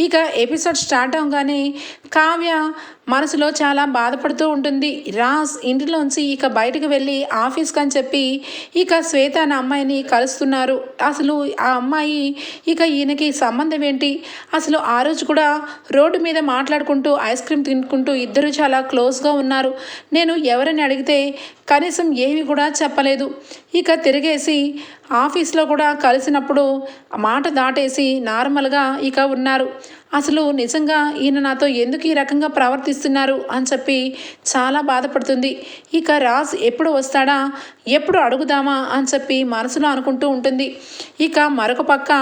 ఇక episode start అవగానే కావ్య మనసులో చాలా బాధపడుతూ ఉంటుంది. రాజ్ ఇంటిలోంచి ఇక బయటకు వెళ్ళి ఆఫీస్కి అని చెప్పి ఇక శ్వేత అనే అమ్మాయిని కలుస్తున్నారు. అసలు ఆ అమ్మాయి ఇక ఈయనకి సంబంధం ఏంటి? అసలు ఆ రోజు కూడా రోడ్డు మీద మాట్లాడుకుంటూ ఐస్ క్రీమ్ తినుకుంటూ ఇద్దరు చాలా క్లోజ్గా ఉన్నారు. నేను ఎవరని అడిగితే కనీసం ఏమి కూడా చెప్పలేదు. ఇక తిరిగేసి ఆఫీస్లో కూడా కలిసినప్పుడు మాట దాటేసి నార్మల్గా ఇక ఉన్నారు. అసలు నిజంగా ఈయన నాతో ఎందుకు ఈ రకంగా ప్రవర్తిస్తున్నారు అని చెప్పి చాలా బాధపడుతుంది. ఇక రాజ్ ఎప్పుడు వస్తాడా? ఎప్పుడు అడుగుదామా? అని చెప్పి మనసులో అనుకుంటూ ఉంటుంది. ఇక మరొక పక్క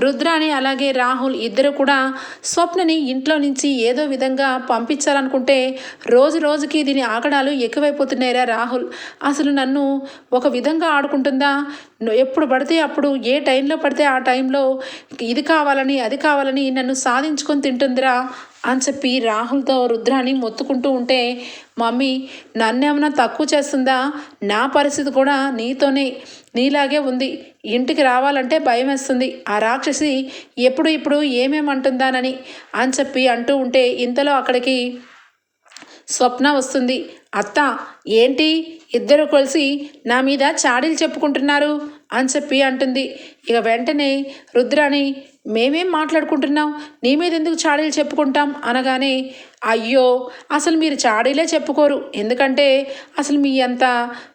రుద్రాని అలాగే రాహుల్ ఇద్దరు కూడా స్వప్నని ఇంట్లో నుంచి ఏదో విధంగా పంపించాలనుకుంటే రోజు రోజుకి దీని ఆకడాలు ఎక్కువైపోతున్నాయిరా రాహుల్. అసలు నన్ను ఒక విధంగా ఆడుకుంటుందా? ఎప్పుడు పడితే అప్పుడు ఏ టైంలో పడితే ఆ టైంలో ఇది కావాలని అది కావాలని నన్ను సాధించుకొని తింటుందిరా అని చెప్పి రాహుల్తో రుద్రాని మొత్తుకుంటూ ఉంటే మమ్మీ నన్నేమన్నా తక్కువ చేస్తుందా? నా పరిస్థితి కూడా నీతోనే నీలాగే ఉంది. ఇంటికి రావాలంటే భయం వేస్తుంది. ఆ రాక్షసి ఎప్పుడు ఇప్పుడు ఏమేమంటుందానని అని చెప్పి అంటూ ఉంటే ఇంతలో అక్కడికి స్వప్న వస్తుంది. అత్త ఏంటి? ఇద్దరు కలిసి నా మీద చాడీలు చెప్పుకుంటున్నారు? అని చెప్పి అంటుంది. ఇక వెంటనే రుద్రాని మేమేం మాట్లాడుకుంటున్నాం? నీ మీద ఎందుకు చాడీలు చెప్పుకుంటాం? అనగానే అయ్యో అసలు మీరు చాడీలే చెప్పుకోరు. ఎందుకంటే అసలు మీ అంత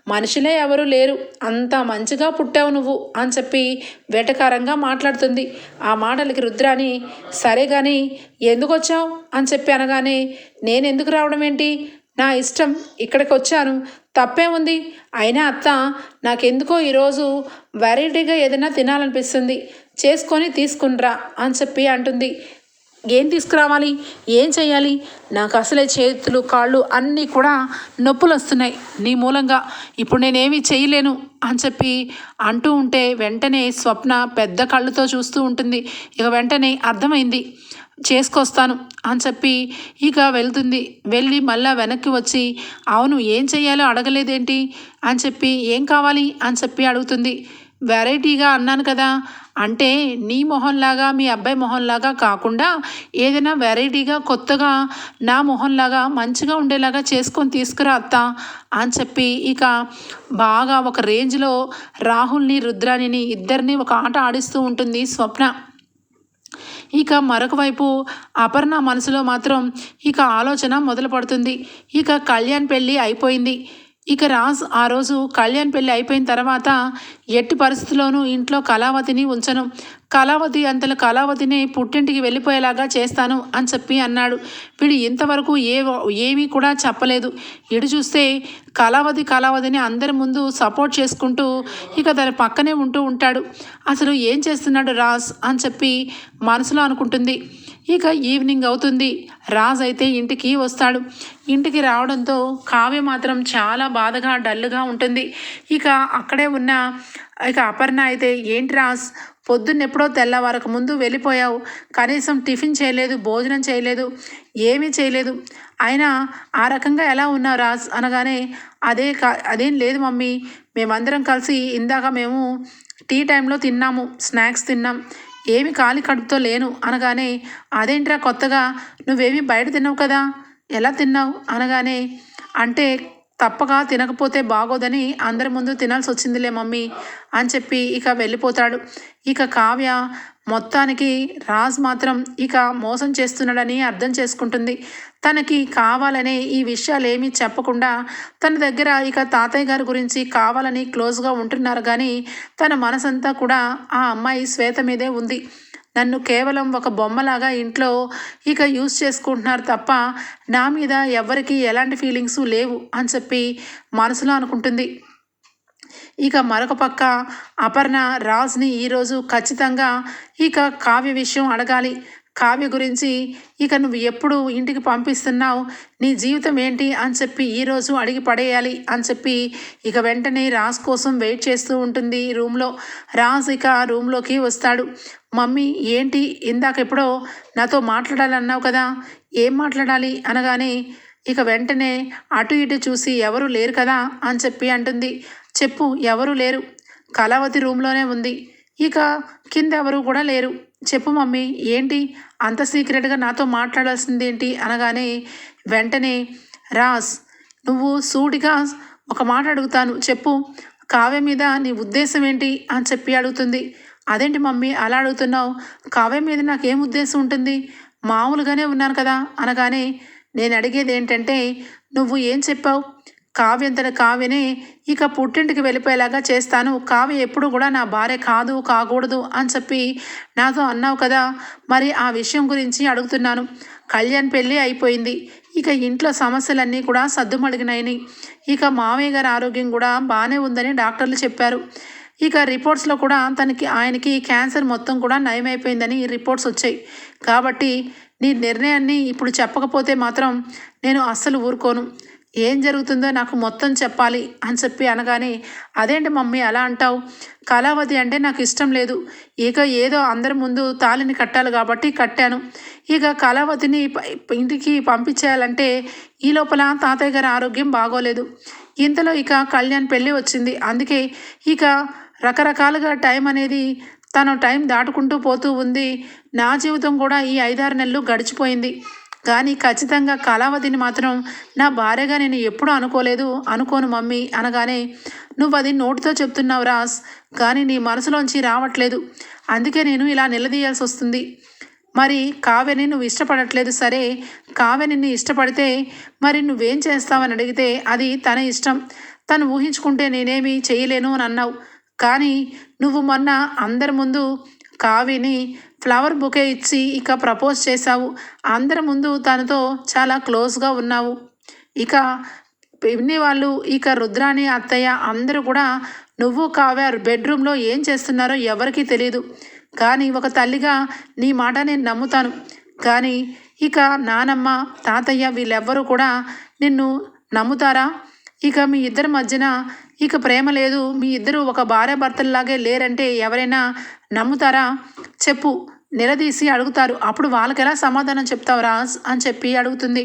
మనుషులే ఎవరు లేరు. అంత మంచిగా పుట్టావు నువ్వు అని చెప్పి వెటకారంగా మాట్లాడుతుంది. ఆ మాటలకి రుద్రాని సరే కానీ ఎందుకు వచ్చావు అని చెప్పి అనగానే నేను ఎందుకు రావడం ఏంటి? నా ఇష్టం ఇక్కడికి వచ్చాను తప్పే ఉంది అయినా అత్త నాకెందుకో ఈరోజు వెరైటీగా ఏదైనా తినాలనిపిస్తుంది. చేసుకొని తీసుకునిరా అని చెప్పి అంటుంది. ఏం తీసుకురావాలి? ఏం చేయాలి నాకు అసలే చేతులు కాళ్ళు అన్నీ కూడా నొప్పులు వస్తున్నాయి నీ మూలంగా. ఇప్పుడు నేనేమి చేయలేను అని చెప్పి అంటూ ఉంటే వెంటనే స్వప్న పెద్ద కళ్ళుతో చూస్తూ ఉంటుంది. ఇక వెంటనే అర్థమైంది. చేసుకొస్తాను అని చెప్పి ఇక వెళ్తుంది. వెళ్ళి మళ్ళా వెనక్కి వచ్చి అవును ఏం చెయ్యాలో అడగలేదేంటి? అని చెప్పి ఏం కావాలి? అని చెప్పి అడుగుతుంది. వెరైటీగా అన్నాను కదా అంటే నీ మొహంలాగా మీ అబ్బాయి మొహంలాగా కాకుండా ఏదైనా వెరైటీగా కొత్తగా నా మొహంలాగా మంచిగా ఉండేలాగా చేసుకొని తీసుకురా అత్త అని చెప్పి ఇక బాగా ఒక రేంజ్లో రాహుల్ని రుద్రాణిని ఇద్దరిని ఒక ఆట ఆడిస్తూ ఉంటుంది స్వప్న. ఇక మరొక వైపు అపర్ణ మనసులో మాత్రం ఇక ఆలోచన మొదలుపడుతుంది ఇక కళ్యాణ్ పెళ్ళి అయిపోయింది. ఇక రాజ్ ఆ రోజు కళ్యాణ్ పెళ్ళి అయిపోయిన తర్వాత ఎట్టి పరిస్థితుల్లోనూ ఇంట్లో కళావతిని ఉంచను. కళావతి అంతలో కళావతిని పుట్టింటికి వెళ్ళిపోయేలాగా చేస్తాను అని చెప్పి అన్నాడు. వీడు ఇంతవరకు ఏ ఏమీ కూడా చెప్పలేదు. ఇటు చూస్తే కళావతి కళావతిని అందరి ముందు సపోర్ట్ చేసుకుంటూ ఇక దాని పక్కనే ఉంటూ ఉంటాడు. అసలు ఏం చేస్తున్నాడు రాస్ అని చెప్పి మనసులో అనుకుంటుంది. ఇక ఈవినింగ్ అవుతుంది. రాజ్ అయితే ఇంటికి వస్తాడు. ఇంటికి రావడంతో కావ్య మాత్రం చాలా బాధగా డల్గా ఉంటుంది. ఇక అక్కడే ఉన్న ఇక అపర్ణ అయితే ఏంటి రాజ్? పొద్దున్న ఎప్పుడో తెల్లవారకు ముందు వెళ్ళిపోయావు. కనీసం టిఫిన్ చేయలేదు భోజనం చేయలేదు ఏమీ చేయలేదు. అయినా ఆ రకంగా ఎలా ఉన్నావు రాజ్? అనగానే అదే కా అదేం లేదు మమ్మీ. మేమందరం కలిసి ఇందాక మేము టీ టైంలో తిన్నాము. స్నాక్స్ తిన్నాం. ఏమి ఖాళీ కడుపుతో లేను అనగానే అదేంట్రా కొత్తగా? నువ్వేమి బయట తిన్నావు కదా? ఎలా తిన్నావు? అనగానే అంటే తప్పగా తినకపోతే బాగోదని అందరి ముందు తినాల్సి వచ్చిందిలే మమ్మీ అని చెప్పి ఇక వెళ్ళిపోతాడు. ఇక కావ్య మొత్తానికి రాజ్ మాత్రం ఇక మోసం చేస్తున్నాడని అర్థం చేసుకుంటుంది. తనకి కావాలనే ఈ విషయాలు ఏమీ చెప్పకుండా తన దగ్గర ఇక తాతయ్య గారి గురించి కావాలని క్లోజ్గా ఉంటున్నారు కానీ తన మనసంతా కూడా ఆ అమ్మాయి శ్వేత మీదే ఉంది. నన్ను కేవలం ఒక బొమ్మలాగా ఇంట్లో ఇక యూస్ చేసుకుంటున్నారు తప్ప నా మీద ఎవరికి ఎలాంటి ఫీలింగ్స్ లేవు అని చెప్పి మనసులో అనుకుంటుంది. ఇక మరొక పక్క అపర్ణ రాజ్ని ఈరోజు ఖచ్చితంగా ఇక కావ్య విషయం అడగాలి. కావ్య గురించి ఇక నువ్వు ఎప్పుడు ఇంటికి పంపిస్తున్నావు? నీ జీవితం ఏంటి? అని చెప్పి ఈరోజు అడిగి పడేయాలి అని చెప్పి ఇక వెంటనే రాజ్ కోసం వెయిట్ చేస్తూ ఉంటుంది రూమ్లో. రాజ్ ఇక రూమ్లోకి వస్తాడు. మమ్మీ ఏంటి ఇందాక ఎప్పుడో నాతో మాట్లాడాలన్నావు కదా? ఏం మాట్లాడాలి? అనగానే ఇక వెంటనే అటు ఇటు చూసి ఎవరు లేరు కదా? అని చెప్పి అంటుంది. చెప్పు ఎవరు లేరు. కళావతి రూమ్లోనే ఉంది. ఇక కింద ఎవరు కూడా లేరు. చెప్పు మమ్మీ ఏంటి? అంత సీక్రెట్గా నాతో మాట్లాడాల్సింది ఏంటి? అనగానే వెంటనే రాస్ నువ్వు సూటిగా ఒక మాట అడుగుతాను. చెప్పు కావ్య మీద నీ ఉద్దేశం ఏంటి? అని చెప్పి అడుగుతుంది. అదేంటి మమ్మీ అలా అడుగుతున్నావు? కావ్య మీద నాకేం ఉద్దేశం ఉంటుంది? మామూలుగానే ఉన్నాను కదా? అనగానే నేను అడిగేది ఏంటంటే నువ్వు ఏం చెప్పావు? కావ్యంతన కావ్యని ఇక పుట్టింటికి వెళ్ళిపోయేలాగా చేస్తాను. కావ్య ఎప్పుడు కూడా నా భార్య కాదు కాకూడదు అని చెప్పి నాతో అన్నావు కదా? మరి ఆ విషయం గురించి అడుగుతున్నాను. కళ్యాణ్ పెళ్ళి అయిపోయింది. ఇక ఇంట్లో సమస్యలన్నీ కూడా సద్దుమడిగినాయని ఇక మావయ్య గారి ఆరోగ్యం కూడా బాగానే ఉందని డాక్టర్లు చెప్పారు. ఇక రిపోర్ట్స్లో కూడా తనకి ఆయనకి క్యాన్సర్ మొత్తం కూడా నయమైపోయిందని రిపోర్ట్స్ వచ్చాయి. కాబట్టి నీ నిర్ణయాన్ని ఇప్పుడు చెప్పకపోతే మాత్రం నేను అస్సలు ఊరుకోను. ఏం జరుగుతుందో నాకు మొత్తం చెప్పాలి అని చెప్పి అనగానే అదేంటి మమ్మీ అలా అంటావు? కళావతి అంటే నాకు ఇష్టం లేదు. ఇక ఏదో అందరి ముందు తాళిని కట్టాలి కాబట్టి కట్టాను. ఇక కళావతిని ఇంటికి పంపించేయాలంటే ఈ లోపల తాతయ్య గారి ఆరోగ్యం బాగోలేదు. ఇంతలో ఇక కళ్యాణ్ పెళ్ళి వచ్చింది. అందుకే ఇక రకరకాలుగా టైం అనేది తను టైం దాటుకుంటూ పోతూ ఉంది. నా జీవితం కూడా ఈ ఐదారు నెలలు గడిచిపోయింది. కానీ ఖచ్చితంగా కళావతిని మాత్రం నా భార్యగా నేను ఎప్పుడూ అనుకోలేదు. అనుకోను మమ్మీ అనగానే నువ్వు అది నోటితో చెప్తున్నావు రాస్ కానీ నీ మనసులోంచి రావట్లేదు. అందుకే నేను ఇలా నిలదీయాల్సి వస్తుంది. మరి కావ్యని నువ్వు ఇష్టపడట్లేదు సరే. కావ్య నిన్ను ఇష్టపడితే మరి నువ్వేం చేస్తావని అడిగితే అది తన ఇష్టం. తను ఊహించుకుంటే నేనేమి చేయలేను అని అన్నావు. కానీ నువ్వు మొన్న అందరి ముందు కావిని ఫ్లవర్ బుకే ఇచ్చి ఇక ప్రపోజ్ చేశావు. అందరి ముందు తనతో చాలా క్లోజ్గా ఉన్నావు. ఇక పిన్ని వాళ్ళు ఇక రుద్రాణి అత్తయ్య అందరూ కూడా నువ్వు కావ్య బెడ్రూమ్లో ఏం చేస్తున్నారో ఎవరికీ తెలియదు కానీ ఒక తల్లిగా నీ మాట నేను నమ్ముతాను. కానీ ఇక నానమ్మ తాతయ్య వీళ్ళెవ్వరూ కూడా నిన్ను నమ్ముతారా? ఇక మీ ఇద్దరి మధ్యన ఇక ప్రేమ లేదు. మీ ఇద్దరు ఒక భార్య భర్తల్లాగే లేరంటే ఎవరైనా నమ్ముతారా? చెప్పు. నిలదీసి అడుగుతారు. అప్పుడు వాళ్ళకి ఎలా సమాధానం చెప్తావు రాజ్? అని చెప్పి అడుగుతుంది.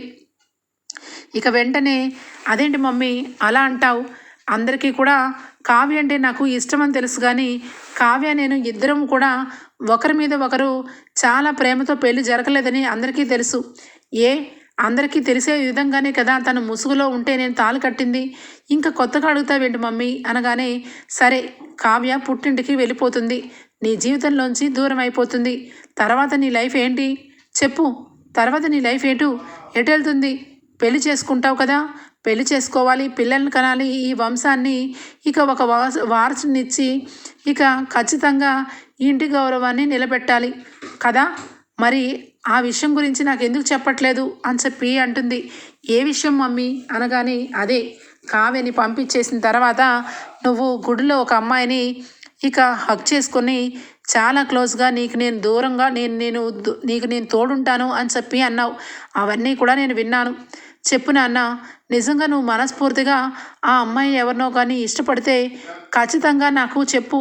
ఇక వెంటనే అదేంటి మమ్మీ? అలా అంటావు? అందరికీ కూడా కావ్య అంటే నాకు ఇష్టం అని తెలుసు కానీ కావ్య నేను ఇద్దరం కూడా ఒకరి మీద ఒకరు చాలా ప్రేమతో పెళ్ళి జరగలేదని అందరికీ తెలుసు. ఏ? అందరికీ తెలిసే విధంగానే కదా తను ముసుగులో ఉంటే నేను తాళి కట్టింది. ఇంకా కొత్తగా అడుగుతావేంటి మమ్మీ? అనగానే సరే కావ్య పుట్టింటికి వెళ్ళిపోతుంది. నీ జీవితంలోంచి దూరం అయిపోతుంది. తర్వాత నీ లైఫ్ ఏంటి? చెప్పు. తర్వాత నీ లైఫ్ ఏటు? ఎటు వెళ్తుంది? పెళ్ళి చేసుకుంటావు కదా? పెళ్ళి చేసుకోవాలి పిల్లల్ని కనాలి ఈ వంశాన్ని ఇక ఒక వారసునిచ్చి ఇక ఖచ్చితంగా ఇంటి గౌరవాన్ని నిలబెట్టాలి కదా? మరి ఆ విషయం గురించి నాకు ఎందుకు చెప్పట్లేదు? అని చెప్పి అంటుంది. ఏ విషయం మమ్మీ? అనగానే అదే కావ్యని పంపించేసిన తర్వాత నువ్వు గుడిలో ఒక అమ్మాయిని ఇక హక్ చేసుకొని చాలా క్లోజ్గా నీకు నేను దూరంగా నేను నేను నీకు నేను తోడుంటాను అని చెప్పి అన్నావు. అవన్నీ కూడా నేను విన్నాను. చెప్పు నాన్న నిజంగా నువ్వు మనస్ఫూర్తిగా ఆ అమ్మాయి ఎవరినో కానీ ఇష్టపడితే ఖచ్చితంగా నాకు చెప్పు.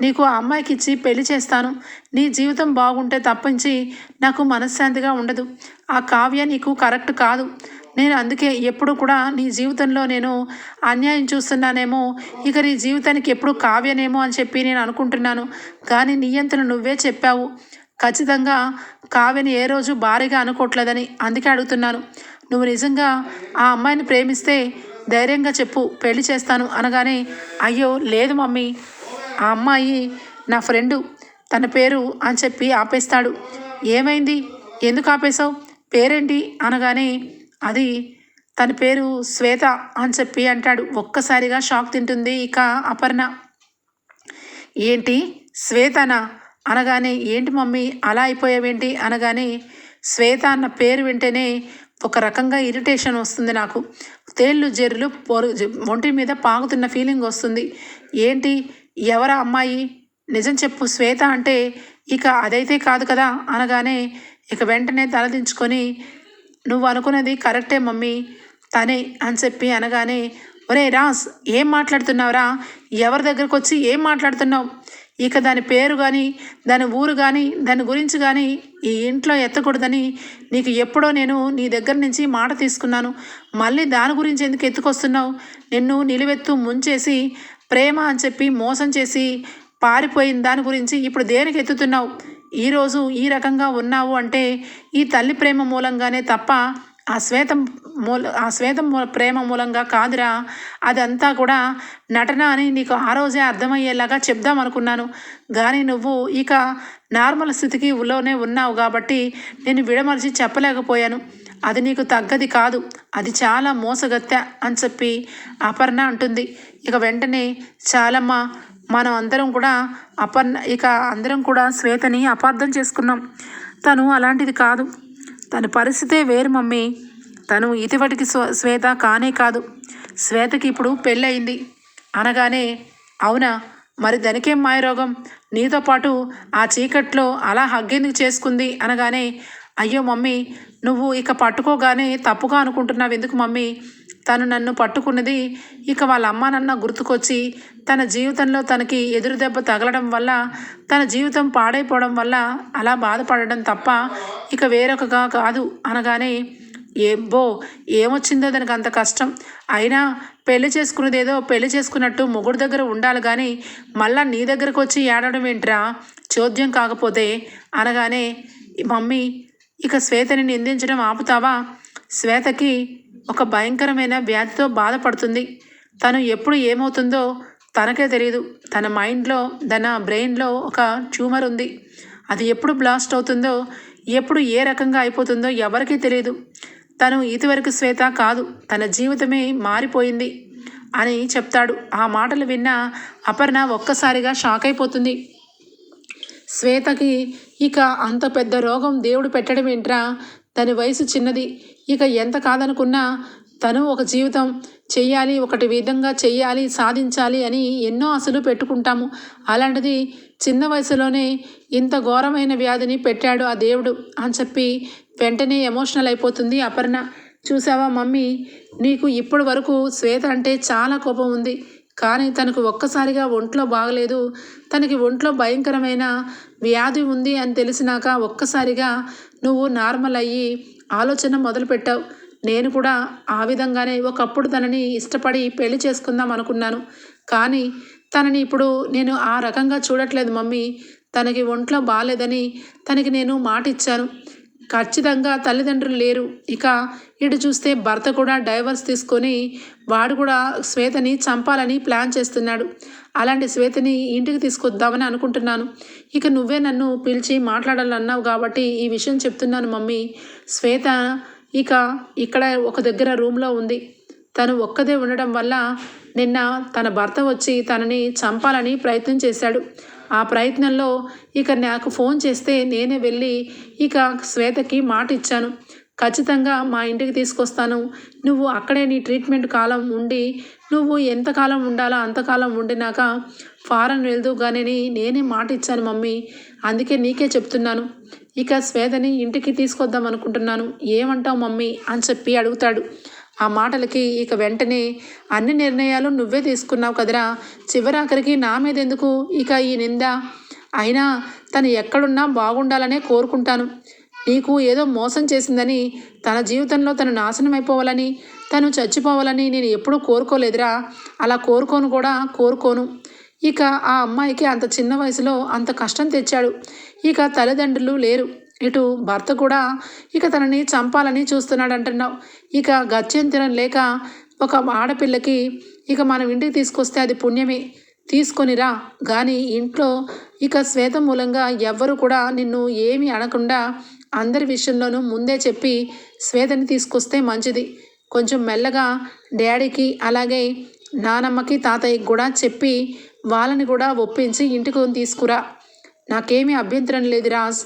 నీకు ఆ అమ్మాయికి ఇచ్చి పెళ్ళి చేస్తాను. నీ జీవితం బాగుంటే తప్పించి నాకు మనశ్శాంతిగా ఉండదు. ఆ కావ్య నీకు కరెక్ట్ కాదు. నేను అందుకే ఎప్పుడు కూడా నీ జీవితంలో నేను అన్యాయం చూస్తున్నానేమో ఇక నీ జీవితానికి ఎప్పుడు కావ్యనేమో అని చెప్పి నేను అనుకుంటున్నాను. కానీ నియంత్రణ నువ్వే చెప్పావు. ఖచ్చితంగా కావ్యని ఏ రోజు భారీగా అనుకోవట్లేదని అందుకే అడుగుతున్నాను. నువ్వు నిజంగా ఆ అమ్మాయిని ప్రేమిస్తే ధైర్యంగా చెప్పు పెళ్ళి చేస్తాను అనగానే అయ్యో లేదు మమ్మీ. ఆ అమ్మాయి నా ఫ్రెండు తన పేరు అని చెప్పి ఆపేస్తాడు. ఏమైంది? ఎందుకు ఆపేశావు? పేరేంటి? అనగానే అది తన పేరు శ్వేత అని చెప్పి అంటాడు. ఒక్కసారిగా షాక్ తింటుంది ఇక అపర్ణ. ఏంటి? శ్వేతనా? అనగానే ఏంటి మమ్మీ? అలా అయిపోయావేంటి? అనగానే శ్వేత అన్న పేరు వింటేనే ఒక రకంగా ఇరిటేషన్ వస్తుంది నాకు. తేళ్ళు జెర్రులు పొరు ఒంటి మీద పాగుతున్న ఫీలింగ్ వస్తుంది. ఏంటి? ఎవరా అమ్మాయి? నిజం చెప్పు. శ్వేత అంటే ఇక అదైతే కాదు కదా? అనగానే ఇక వెంటనే తలదించుకొని నువ్వు అనుకున్నది కరెక్టే మమ్మీ. తనే అని చెప్పి అనగానే ఒరే రాస్ ఏం మాట్లాడుతున్నావురా? ఎవరి దగ్గరకు వచ్చి ఏం మాట్లాడుతున్నావు? ఇక దాని పేరు కానీ దాని ఊరు కానీ దాని గురించి కానీ ఈ ఇంట్లో ఎత్తకూడదని నీకు ఎప్పుడో నేను నీ దగ్గర నుంచి మాట తీసుకున్నాను. మళ్ళీ దాని గురించి ఎందుకు ఎత్తుకొస్తున్నావు? నిన్ను నిలువెత్తు ముంచేసి ప్రేమ అని చెప్పి మోసం చేసి పారిపోయిన దాని గురించి ఇప్పుడు దేనికి ఎత్తుతున్నావు? ఈరోజు ఈ రకంగా ఉన్నావు అంటే ఈ తల్లి ప్రేమ మూలంగానే తప్ప ఆ శ్వేతం మూల ఆ శ్వేతం మూల ప్రేమ మూలంగా కాదురా. అదంతా కూడా నటన అని నీకు ఆ రోజే అర్థమయ్యేలాగా చెప్దాం అనుకున్నాను. కానీ నువ్వు ఇక నార్మల్ స్థితికి ఉలోనే ఉన్నావు కాబట్టి నేను విడమర్చి చెప్పలేకపోయాను. అది నీకు తగ్గది కాదు. అది చాలా మోసగత్తె అని చెప్పి అపర్ణ అంటుంది. ఇక వెంటనే చాలమ్మ మనం అందరం కూడా అపర్ణ ఇక అందరం కూడా శ్వేతని అపార్థం చేసుకున్నాం. తను అలాంటిది కాదు. తన పరిస్థితే వేరు మమ్మీ. తను ఇటీవటికి శ్వేత కానే కాదు. శ్వేతకి ఇప్పుడు పెళ్ళయింది. అనగానే అవునా? మరి దానికేం మాయరోగం? నీతో పాటు ఆ చీకట్లో అలా హగ్గెందుకు చేసుకుంది? అనగానే అయ్యో మమ్మీ నువ్వు ఇక పట్టుకోగానే తప్పుగా అనుకుంటున్నావు ఎందుకు మమ్మీ? తను నన్ను పట్టుకున్నది ఇక వాళ్ళ అమ్మ నాన్న గుర్తుకొచ్చి తన జీవితంలో తనకి ఎదురు దెబ్బ తగలడం వల్ల తన జీవితం పాడైపోవడం వల్ల అలా బాధపడడం తప్ప ఇక వేరొకగా కాదు అనగానే ఏబ్బో ఏమొచ్చిందో దానికి అంత కష్టం. అయినా పెళ్ళి చేసుకున్నదేదో పెళ్ళి చేసుకున్నట్టు మొగుడు దగ్గర ఉండాలి కానీ మళ్ళా నీ దగ్గరకు వచ్చి ఏడవడం ఏంట్రా? చోద్యం కాకపోతే అనగానే మమ్మీ ఇక శ్వేతని నిందించడం ఆపుతావా? శ్వేతకి ఒక భయంకరమైన వ్యాధితో బాధపడుతుంది. తను ఎప్పుడు ఏమవుతుందో తనకే తెలియదు తన మైండ్లో తన బ్రెయిన్లో ఒక ట్యూమర్ ఉంది. అది ఎప్పుడు బ్లాస్ట్ అవుతుందో ఎప్పుడు ఏ రకంగా అయిపోతుందో ఎవరికీ తెలియదు తను ఇదివరకు శ్వేత కాదు. తన జీవితమే మారిపోయింది అని చెప్తాడు. ఆ మాటలు విన్న అపర్ణ ఒక్కసారిగా షాక్ అయిపోతుంది. శ్వేతకి ఇక అంత పెద్ద రోగం దేవుడు పెట్టడం ఏంట్రా? తన వయసు చిన్నది. ఇక ఎంత కాదనుకున్నా తను ఒక జీవితం చెయ్యాలి ఒకటి విధంగా చెయ్యాలి సాధించాలి అని ఎన్నో ఆశలు పెట్టుకుంటాము. అలాంటిది చిన్న వయసులోనే ఇంత ఘోరమైన వ్యాధిని పెట్టాడు ఆ దేవుడు అని చెప్పి వెంటనే ఎమోషనల్ అయిపోతుంది అపర్ణ. చూసావా మమ్మీ నీకు ఇప్పటి వరకు శ్వేత అంటే చాలా కోపం ఉంది. కానీ తనకు ఒక్కసారిగా ఒంట్లో బాగలేదు. తనకి ఒంట్లో భయంకరమైన వ్యాధి ఉంది అని తెలిసినాక ఒక్కసారిగా నువ్వు నార్మల్ అయ్యి ఆలోచన మొదలుపెట్టావు. నేను కూడా ఆ విధంగానే ఒకప్పుడు తనని ఇష్టపడి పెళ్ళి చేసుకుందాం అనుకున్నాను. కానీ తనని ఇప్పుడు నేను ఆ రకంగా చూడట్లేదు మమ్మీ. తనకి ఒంట్లో బాగాలేదని తనకి నేను మాట ఇచ్చాను. ఖచ్చితంగా తల్లిదండ్రులు లేరు. ఇక ఇటు చూస్తే భర్త కూడా డైవర్స్ తీసుకొని వాడు కూడా శ్వేతని చంపాలని ప్లాన్ చేస్తున్నాడు. అలాంటి శ్వేతని ఇంటికి తీసుకొద్దామని అనుకుంటున్నాను. ఇక నువ్వే నన్ను పిలిచి మాట్లాడాలన్నావు కాబట్టి ఈ విషయం చెప్తున్నాను మమ్మీ. శ్వేత ఇక ఇక్కడ ఒక దగ్గర రూమ్లో ఉంది. తను ఒక్కదే ఉండడం వల్ల నిన్న తన భర్త వచ్చి తనని చంపాలని ప్రయత్నం చేశాడు. ఆ ప్రయత్నంలో ఇక నాకు ఫోన్ చేస్తే నేనే వెళ్ళి ఇక శ్వేతకి మాట ఇచ్చాను ఖచ్చితంగా మా ఇంటికి తీసుకొస్తాను. నువ్వు అక్కడే నీ ట్రీట్మెంట్ కాలం ఉండి నువ్వు ఎంతకాలం ఉండాలో అంతకాలం ఉండినాక ఫారెన్ వెళ్దు కానీ నేనే మాట ఇచ్చాను మమ్మీ. అందుకే నీకే చెప్తున్నాను. ఇక శ్వేతని ఇంటికి తీసుకొద్దాం అనుకుంటున్నాను. ఏమంటావు మమ్మీ? అని చెప్పి అడుగుతాడు. ఆ మాటలకి ఇక వెంటనే అన్ని నిర్ణయాలు నువ్వే తీసుకున్నావు కదరా. చివరాఖరికి నా మీద ఎందుకు ఇక ఈ నింద? అయినా తను ఎక్కడున్నా బాగుండాలనే కోరుకుంటాను. నీకు ఏదో మోసం చేసిందని తన జీవితంలో తను నాశనం అయిపోవాలని తను చచ్చిపోవాలని నేను ఎప్పుడూ కోరుకోలేదురా. అలా కోరుకోను కూడా కోరుకోను. ఇక ఆ అమ్మాయికి అంత చిన్న వయసులో అంత కష్టం తెచ్చాడు. ఇక తల్లిదండ్రులు లేరు. ఇటు భర్త కూడా ఇక తనని చంపాలని చూస్తున్నాడు అంటున్నావు ఇక గత్యంతరం లేక ఒక ఆడపిల్లకి ఇక మనం ఇంటికి తీసుకొస్తే అది పుణ్యమే. తీసుకొనిరా కానీ ఇంట్లో ఇక శ్వేత మూలంగా ఎవ్వరు కూడా నిన్ను ఏమీ అనకుండా అందరి విషయంలోనూ ముందే చెప్పి శ్వేతని తీసుకొస్తే మంచిది. కొంచెం మెల్లగా డాడీకి అలాగే నానమ్మకి తాతయ్యకి కూడా చెప్పి వాళ్ళని కూడా ఒప్పించి ఇంటికి తీసుకురా. నాకేమీ అభ్యంతరం లేదు రాజ్.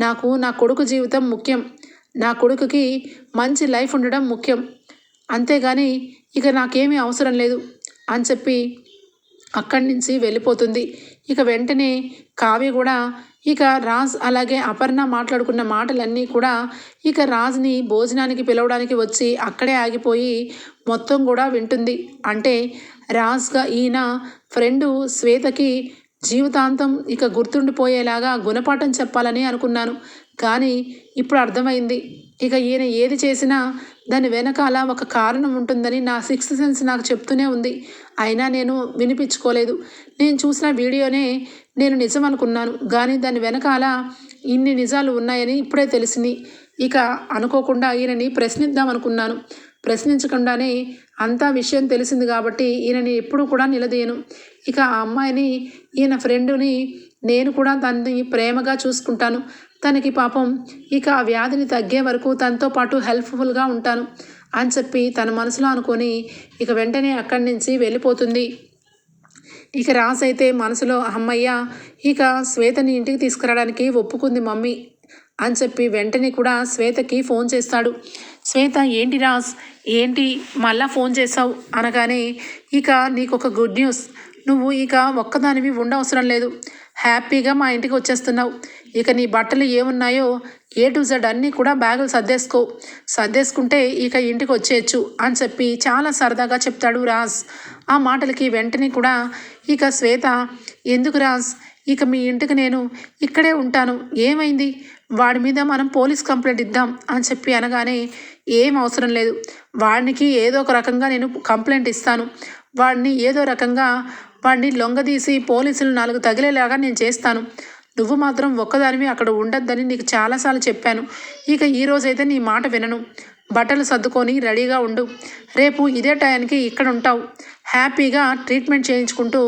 నాకు నా కొడుకు జీవితం ముఖ్యం. నా కొడుకుకి మంచి లైఫ్ ఉండడం ముఖ్యం. అంతేగాని ఇక నాకేమీ అవసరం లేదు అని చెప్పి అక్కడి నుంచి వెళ్ళిపోతుంది. ఇక వెంటనే కావ్య కూడా ఇక రాజ్ అలాగే అపర్ణ మాట్లాడుకున్న మాటలన్నీ కూడా ఇక రాజ్ని భోజనానికి పిలవడానికి వచ్చి అక్కడే ఆగిపోయి మొత్తం కూడా వింటుంది. అంటే రాజ్గా ఈయన ఫ్రెండు శ్వేతకి జీవితాంతం ఇక గుర్తుండిపోయేలాగా గుణపాఠం చెప్పాలని అనుకున్నాను. కానీ ఇప్పుడు అర్థమైంది. ఇక ఈయన ఏది చేసినా దాని వెనకాల ఒక కారణం ఉంటుందని నా సిక్స్త్ సెన్స్ నాకు చెప్తూనే ఉంది. అయినా నేను వినిపించుకోలేదు. నేను చూసిన వీడియోనే నేను నిజం అనుకున్నాను కానీ దాని వెనకాల ఇన్ని నిజాలు ఉన్నాయని ఇప్పుడే తెలిసింది. ఇక అనుకోకుండా ఈయనని ప్రశ్నిద్దాం అనుకున్నాను ప్రశ్నించకుండానే అంతా విషయం తెలిసింది కాబట్టి ఈయనని ఎప్పుడూ కూడా నిలదీయను. ఇక ఆ అమ్మాయిని ఈయన ఫ్రెండుని నేను కూడా తనని ప్రేమగా చూసుకుంటాను. తనకి పాపం ఇక ఆ వ్యాధిని తగ్గే వరకు తనతో పాటు హెల్ప్ఫుల్గా ఉంటాను. అని చెప్పి తన మనసులో అనుకొని ఇక వెంటనే అక్కడి నుంచి వెళ్ళిపోతుంది. ఇక రాస్ అయితే మనసులో అమ్మయ్య ఇక శ్వేతని ఇంటికి తీసుకురావడానికి ఒప్పుకుంది మమ్మీ అని చెప్పి వెంటనే కూడా శ్వేతకి ఫోన్ చేస్తాడు. శ్వేత ఏంటి రాజ్? ఏంటి మళ్ళా ఫోన్ చేసావు అనగానే ఇక నీకు ఒక గుడ్ న్యూస్. నువ్వు ఇక ఒక్కదానివి ఉండవసరం లేదు. హ్యాపీగా మా ఇంటికి వచ్చేస్తున్నావు. ఇక నీ బట్టలు ఏమున్నాయో ఏ టు జెడ్ అన్నీ కూడా బ్యాగులు సర్దేసుకో. సర్దేసుకుంటే ఇక ఇంటికి వచ్చేయచ్చు అని చెప్పి చాలా సరదాగా చెప్తాడు రాజ్. ఆ మాటలకి వెంటనే కూడా ఇక శ్వేత ఎందుకు రాజ్? ఇక మీ ఇంటికి నేను ఇక్కడే ఉంటాను. ఏమైంది? వాడి మీద మనం పోలీస్ కంప్లైంట్ ఇద్దాం అని చెప్పి అనగానే ఏం అవసరం లేదు. వాడికి ఏదో ఒక రకంగా నేను కంప్లైంట్ ఇస్తాను. వాడిని ఏదో రకంగా వాడిని లొంగదీసి పోలీసులు నాలుగు తగిలేలాగా నేను చేస్తాను. నువ్వు మాత్రం ఒక్కదానివి అక్కడ ఉండొద్దని నీకు చాలాసార్లు చెప్పాను. ఇక ఈ రోజైతే నీ మాట వినను. బట్టలు సర్దుకొని రెడీగా ఉండు. రేపు ఇదే టయానికి ఇక్కడ ఉంటావు హ్యాపీగా ట్రీట్మెంట్ చేయించుకుంటూ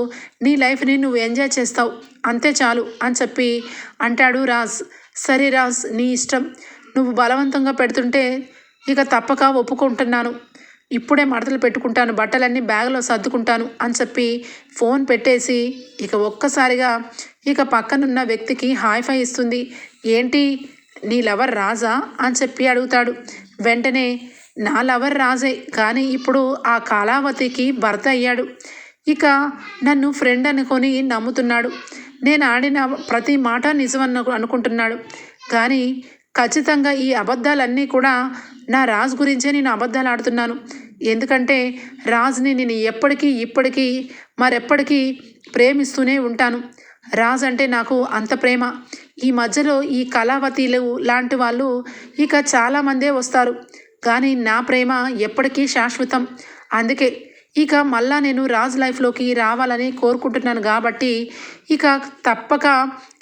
నీ లైఫ్ని నువ్వు ఎంజాయ్ చేస్తావు. అంతే చాలు అని చెప్పి అంటాడు రాజ్. సరే రాజ్ నీ ఇష్టం. నువ్వు బలవంతంగా పెడుతుంటే ఇక తప్పక ఒప్పుకుంటున్నాను. ఇప్పుడే మడతలు పెట్టుకుంటాను బట్టలన్నీ బ్యాగ్లో సర్దుకుంటాను అని చెప్పి ఫోన్ పెట్టేసి ఇక ఒక్కసారిగా ఇక పక్కనున్న వ్యక్తికి హాయిఫై ఇస్తుంది. ఏంటి నీ లవర్ రాజా? అని చెప్పి అడుగుతాడు. వెంటనే నా లవర్ రాజే కానీ ఇప్పుడు ఆ కాలావతికి భర్త అయ్యాడు. ఇక నన్ను ఫ్రెండ్ అనుకొని నమ్ముతున్నాడు. నేను ఆడిన ప్రతి మాట నిజమన్న అనుకుంటున్నాడు. కానీ ఖచ్చితంగా ఈ అబద్ధాలన్నీ కూడా నా రాజు గురించే నేను అబద్ధాలు ఆడుతున్నాను. ఎందుకంటే రాజుని నేను ఎప్పటికీ ఇప్పటికీ మరెప్పటికీ ప్రేమిస్తూనే ఉంటాను. రాజ్ అంటే నాకు అంత ప్రేమ. ఈ మధ్యలో ఈ కళావతిలు లాంటి వాళ్ళు ఇక చాలామందే వస్తారు. కానీ నా ప్రేమ ఎప్పటికీ శాశ్వతం. అందుకే ఇక మళ్ళా నేను రాజ్ లైఫ్లోకి రావాలని కోరుకుంటున్నాను కాబట్టి ఇక తప్పక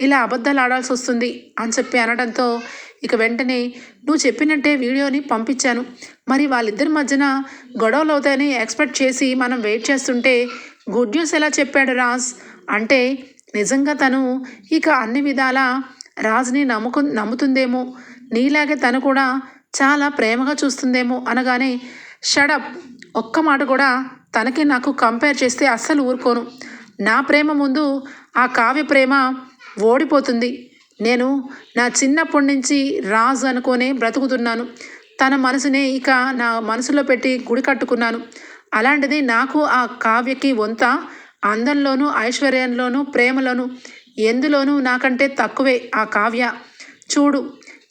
ఇలా అబద్ధాలు ఆడాల్సి వస్తుంది అని చెప్పి అనడంతో ఇక వెంటనే నువ్వు చెప్పినట్టే వీడియోని పంపించాను. మరి వాళ్ళిద్దరి మధ్యన గొడవలు అవుతాయని ఎక్స్పెక్ట్ చేసి మనం వెయిట్ చేస్తుంటే గుడ్ న్యూస్ ఎలా చెప్పాడు రాజ్? అంటే నిజంగా తను ఇక అన్ని విధాల రాజ్ని నమ్ముకు నమ్ముతుందేమో. నీలాగే తను కూడా చాలా ప్రేమగా చూస్తుందేమో అనగానే షడప్ ఒక్క మాట కూడా తనకి నాకు కంపేర్ చేస్తే అస్సలు ఊరుకోను. నా ప్రేమ ముందు ఆ కావ్య ప్రేమ ఓడిపోతుంది. నేను నా చిన్నప్పటి నుంచి రాజు అనుకోనే బ్రతుకుతున్నాను. తన మనసునే ఇక నా మనసులో పెట్టి గుడి కట్టుకున్నాను. అలాంటిది నాకు ఆ కావ్యకి వంత అందంలోనూ ఐశ్వర్యంలోనూ ప్రేమలోనూ ఎందులోనూ నాకంటే తక్కువే ఆ కావ్య. చూడు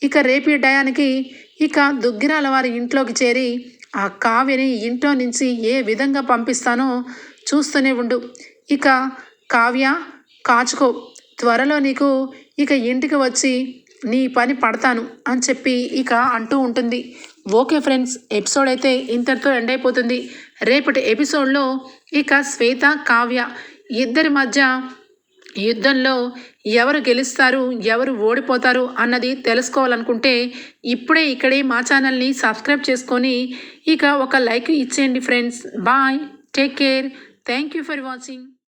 ఇక రేపి డయానికి ఇక దుగ్గిరాల వారి ఇంట్లోకి చేరి ఆ కావ్యని ఇంట్లో నుంచి ఏ విధంగా పంపిస్తానో చూస్తూనే ఉండు. ఇక కావ్య కాచుకో. త్వరలో నీకు ఇక ఇంటికి వచ్చి నీ పని పడతాను అని చెప్పి ఇక అంటూ ఉంటుంది. ఓకే ఫ్రెండ్స్ ఎపిసోడ్ అయితే ఇంతటితో ఎండ్ అయిపోతుంది. రేపటి ఎపిసోడ్లో ఇక శ్వేత కావ్య ఇద్దరి మధ్య యుద్ధంలో ఎవరు గెలుస్తారు ఎవరు ఓడిపోతారు అన్నది తెలుసుకోవాలనుకుంటే ఇప్పుడే ఇక్కడే మా ఛానల్ని సబ్స్క్రైబ్ చేసుకొని ఇక ఒక లైక్ ఇచ్చేయండి friends. Bye take care. Thank you for watching.